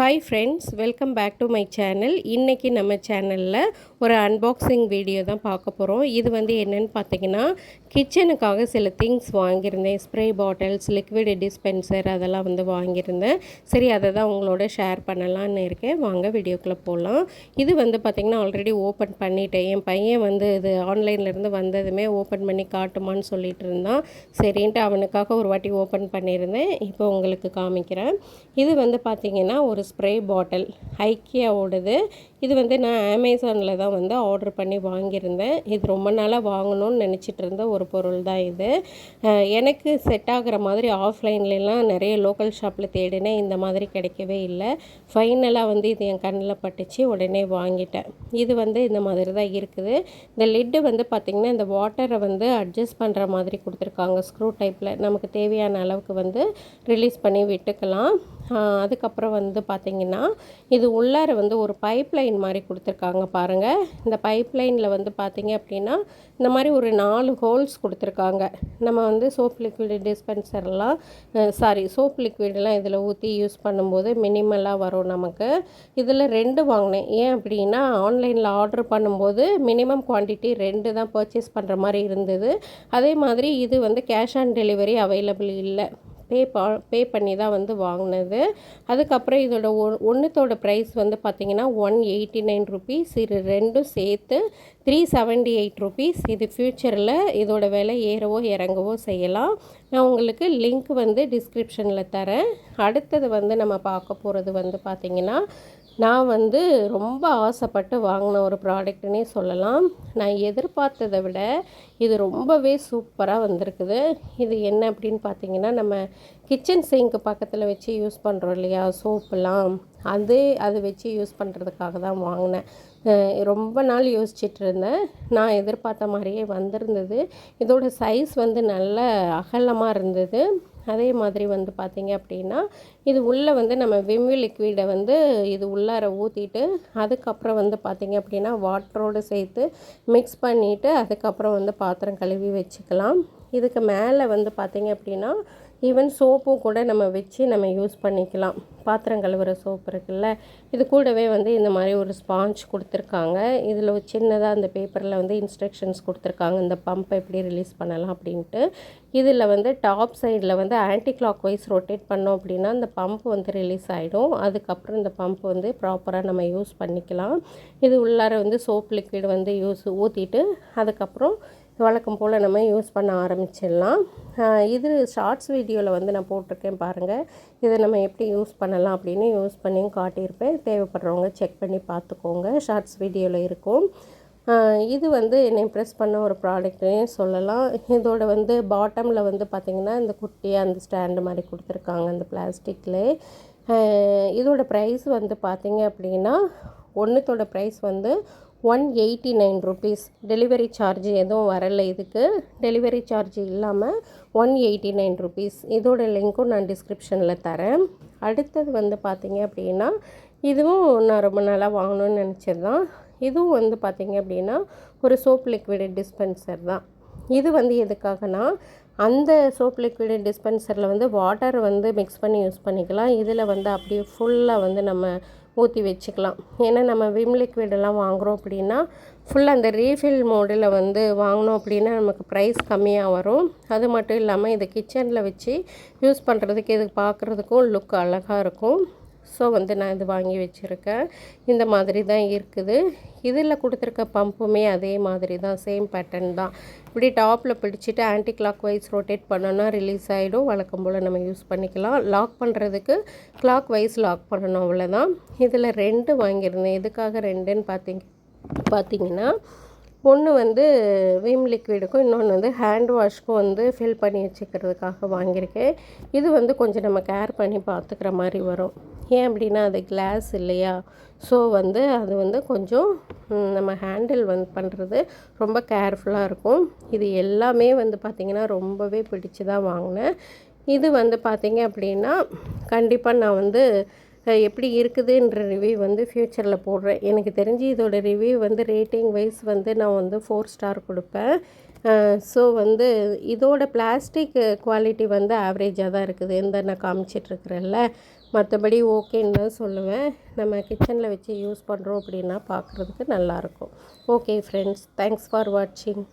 Hi friends welcome back to my channel இன்றைக்கி நம்ம சேனலில் ஒரு அன்பாக்சிங் வீடியோ தான் பார்க்க போகிறோம் இது வந்து என்னென்னு பார்த்தீங்கன்னா கிச்சனுக்காக சில திங்ஸ் வாங்கியிருந்தேன். ஸ்ப்ரே பாட்டில்ஸ் லிக்விட் டிஸ்பென்சர் அதெல்லாம் வந்து வாங்கியிருந்தேன். சரி அதை தான் உங்களோட ஷேர் பண்ணலான்னு இருக்கேன். வாங்க வீடியோக்குள்ளே போகலாம் இது வந்து பார்த்திங்கன்னா ஆல்ரெடி ஓப்பன் பண்ணிட்டேன். என் பையன் வந்து இது ஆன்லைன்லேருந்து வந்ததுமே ஓப்பன் பண்ணி காட்டுமான்னு சொல்லிட்டு இருந்தான். சரின்ட்டு அவனுக்காக ஒரு வாட்டி ஓப்பன் பண்ணியிருந்தேன். இப்போ உங்களுக்கு காமிக்கிறேன். இது வந்து பார்த்திங்கன்னா ஒரு ஸ்ப்ரே பாட்டில் ஐக்கியாவோடது இது வந்து நான் அமேசானில் தான் வந்து ஆர்டர் பண்ணி வாங்கியிருந்தேன். இது ரொம்ப நாளாக வாங்கணும்னு நினச்சிட்டு இருந்த ஒரு பொருள் தான் இது. எனக்கு செட் ஆகிற மாதிரி ஆஃப்லைன்லலாம் நிறைய லோக்கல் ஷாப்பில் தேடினேன். இந்த மாதிரி கிடைக்கவே இல்லை. ஃபைனலாக வந்து இது என் கண்ணில் பட்டுச்சு. உடனே வாங்கிட்டேன். இது வந்து இந்த மாதிரி தான் இருக்குது. இந்த லிட்டு வந்து பார்த்திங்கன்னா இந்த வாட்டரை வந்து அட்ஜஸ்ட் பண்ணுற மாதிரி கொடுத்துருக்காங்க. ஸ்க்ரூ டைப்பில் நமக்கு தேவையான அளவுக்கு வந்து ரிலீஸ் பண்ணி விட்டுக்கலாம். அதுக்கப்புறம் வந்து பார்த்திங்கன்னா இது உள்ளார வந்து ஒரு பைப் லைன் மாதிரி கொடுத்துருக்காங்க பாருங்கள் இந்த பைப் லைனில் வந்து பார்த்திங்க அப்படின்னா இந்த மாதிரி ஒரு நாலு ஹோல்ஸ் கொடுத்துருக்காங்க. நம்ம வந்து சோப் லிக்விட் டிஸ்பென்சர்லாம் சாரி சோப் லிக்விடெலாம் இதில் ஊற்றி யூஸ் பண்ணும்போது மினிமலாக வரும் நமக்கு. இதில் ரெண்டு வாங்கினேன். ஏன் அப்படின்னா ஆன்லைனில் ஆர்டர் பண்ணும்போது மினிமம் குவான்டிட்டி ரெண்டு தான் பர்ச்சேஸ் பண்ணுற மாதிரி இருந்தது. அதே மாதிரி இது வந்து கேஷ் ஆன் டெலிவரி அவைலபிள் இல்லை. பே பா பே பண்ணி தான் வந்து வாங்கினது. அதுக்கப்புறம் இதோட ஒ ஒன்றுத்தோட ப்ரைஸ் வந்து பார்த்திங்கன்னா ஒன் எயிட்டி நைன் ருபீஸ் இது ரெண்டும் சேர்த்து த்ரீ செவன்டி எயிட் ருபீஸ் இது ஃப்யூச்சரில் இதோட விலை ஏறவோ இறங்கவோ செய்யலாம். நான் உங்களுக்கு லிங்க் வந்து டிஸ்கிரிப்ஷனில் தரேன். அடுத்தது வந்து நம்ம பார்க்க போகிறது வந்து பார்த்திங்கன்னா நான் வந்து ரொம்ப ஆசைப்பட்டு வாங்கின ஒரு ப்ராடக்ட்னே சொல்லலாம். நான் எதிர்பார்த்ததை விட இது ரொம்பவே சூப்பராக வந்திருக்குது. இது என்ன அப்படின்னு பார்த்தீங்கன்னா நம்ம கிச்சன் சிங்க் பக்கத்தில் வச்சு யூஸ் பண்ணுறோம் இல்லையா? சோப்புலாம். அது அது வச்சு யூஸ் பண்ணுறதுக்காக தான் வாங்கினேன். ரொம்ப நாள் யோசிச்சுட்டு இருந்தேன் நான் எதிர்பார்த்த மாதிரியே வந்திருந்தது. இதோட சைஸ் வந்து நல்ல அகலமாக இருந்தது. அதே மாதிரி வந்து பார்த்திங்க அப்படின்னா இது உள்ளே வந்து நம்ம விம்மி லிக்விடை வந்து இது உள்ளார ஊற்றிட்டு அதுக்கப்புறம் வந்து பார்த்திங்க அப்படின்னா வாட்டரோடு சேர்த்து மிக்ஸ் பண்ணிவிட்டு அதுக்கப்புறம் வந்து பாத்திரம் கழுவி வச்சுக்கலாம். இதுக்கு மேலே வந்து பார்த்திங்க அப்படின்னா ஈவன் சோப்பும் கூட நம்ம வச்சு நம்ம யூஸ் பண்ணிக்கலாம். பாத்திரம் கழுவுற சோப்பு இருக்குல்ல இது கூடவே வந்து இந்த மாதிரி ஒரு ஸ்பாஞ்ச் கொடுத்துருக்காங்க. இதில் ஒரு சின்னதாக அந்த பேப்பரில் வந்து இன்ஸ்ட்ரக்ஷன்ஸ் கொடுத்துருக்காங்க. இந்த பம்பை எப்படி ரிலீஸ் பண்ணலாம் அப்படின்ட்டு. இதில் வந்து டாப் சைடில் வந்து ஆன்டி கிளாக் வைஸ் ரொட்டேட் பண்ணோம் அப்படின்னா இந்த பம்ப் வந்து ரிலீஸ் ஆகிடும் அதுக்கப்புறம் இந்த பம்ப் வந்து ப்ராப்பராக நம்ம யூஸ் பண்ணிக்கலாம். இது உள்ளார வந்து சோப் லிக்விட் வந்து யூஸ் ஊற்றிட்டு அதுக்கப்புறம் வழக்கம் போல் நம்ம யூஸ் பண்ண ஆரம்பிச்சிடலாம். இது ஷார்ட்ஸ் வீடியோவில் வந்து நான் போட்டிருக்கேன் பாருங்கள் இதை நம்ம எப்படி யூஸ் பண்ணலாம் அப்படின்னு யூஸ் பண்ணியும் காட்டியிருப்பேன். தேவைப்படுறவங்க செக் பண்ணி பார்த்துக்கோங்க. ஷார்ட்ஸ் வீடியோவில் இருக்கும். இது வந்து என்னை இம்ப்ரெஸ் பண்ண ஒரு ப்ராடக்ட்னே சொல்லலாம். இதோட வந்து பாட்டமில் வந்து பார்த்திங்கன்னா இந்த குட்டியாக அந்த ஸ்டாண்டு மாதிரி கொடுத்துருக்காங்க அந்த பிளாஸ்டிக்கில் இதோட ப்ரைஸ் வந்து பார்த்திங்க அப்படின்னா ஒன்றுத்தோட ப்ரைஸ் வந்து one eighty nine rupees. Delivery charge எதுவும் வரலை இதுக்கு. டெலிவரி சார்ஜ் இல்லாமல் ஒன் எயிட்டி நைன் ருபீஸ். இதோட லிங்க்கும் நான் டிஸ்கிரிப்ஷனில் தரேன். அடுத்தது வந்து பார்த்திங்க அப்படின்னா இதுவும் நான் ரொம்ப நாளாக வாங்கணும்னு நினச்சிருந்தான் இதுவும் வந்து பார்த்திங்க அப்படின்னா ஒரு சோப் லிக்விட் டிஸ்பென்சர் தான். இது வந்து எதுக்காகனா அந்த சோப் லிக்விட் டிஸ்பென்சரில் வந்து வாட்டர் வந்து மிக்ஸ் பண்ணி யூஸ் பண்ணிக்கலாம். இதில் வந்து அப்படியே ஃபுல்லாக வந்து நம்ம ஊற்றி வச்சுக்கலாம். ஏன்னா நம்ம விம் லிக்விடெல்லாம் வாங்குகிறோம் அப்படின்னா ஃபுல்லாக அந்த ரீஃபில் மோடில் வந்து வாங்கினோம் அப்படின்னா நமக்கு ப்ரைஸ் கம்மியாக வரும். அது மட்டும் இல்லாமல் இதை கிச்சனில் வச்சு யூஸ் பண்ணுறதுக்கு இது பார்க்குறதுக்கும் லுக் அழகாக இருக்கும். ஸோ வந்து நான் இது வாங்கி வச்சுருக்கேன். இந்த மாதிரி தான் இருக்குது. இதில் கொடுத்துருக்க பம்புமே அதே மாதிரி தான் சேம் பேட்டர்ன் தான். இப்படி டாப்பில் பிடிச்சிட்டு ஆன்டி கிளாக் வைஸ் ரொட்டேட் பண்ணோன்னா ரிலீஸ் ஆகிடும் வழக்கம் போல் நம்ம யூஸ் பண்ணிக்கலாம். லாக் பண்ணுறதுக்கு கிளாக் வைஸ் லாக் பண்ணணும் அவ்வளோதான் இதில் ரெண்டு வாங்கியிருந்தேன். எதுக்காக ரெண்டுன்னு பார்த்தீங்க பார்த்தீங்கன்னா ஒன்று வந்து விம் லிக்விடுக்கும் இன்னொன்று வந்து ஹேண்ட் வாஷ்க்கும் வந்து ஃபில் பண்ணி வச்சுக்கிறதுக்காக வாங்கியிருக்கேன். இது வந்து கொஞ்சம் நம்ம கேர் பண்ணி பார்த்துக்கிற மாதிரி வரும். ஏன் அப்படின்னா அது கிளாஸ் இல்லையா? ஸோ வந்து அது வந்து கொஞ்சம் நம்ம ஹேண்டில் வந்து பண்ணுறது ரொம்ப கேர்ஃபுல்லாக இருக்கும். இது எல்லாமே வந்து பார்த்திங்கன்னா ரொம்பவே பிடிச்சி தான் வாங்கினேன். இது வந்து பார்த்திங்க அப்படின்னா கண்டிப்பாக நான் வந்து எப்படி இருக்குதுன்ற ரிவ்யூ வந்து ஃப்யூச்சரில் போடுறேன். எனக்கு தெரிஞ்சு இதோட ரிவ்யூ வந்து ரேட்டிங் வைஸ் வந்து நான் வந்து ஃபோர் ஸ்டார் கொடுப்பேன். ஸோ வந்து இதோட பிளாஸ்டிக் குவாலிட்டி வந்து ஆவரேஜாக தான் இருக்குது. இந்த நான் காமிச்சிட்ருக்குறேன்ல. மற்றபடி ஓகேன்னு தான் சொல்லுவேன். நம்ம கிச்சனில் வச்சு யூஸ் பண்ணுறோம் அப்படின்னா பார்க்குறதுக்கு நல்லாயிருக்கும் ஓகே ஃப்ரெண்ட்ஸ் தேங்க்ஸ் ஃபார் வாட்சிங்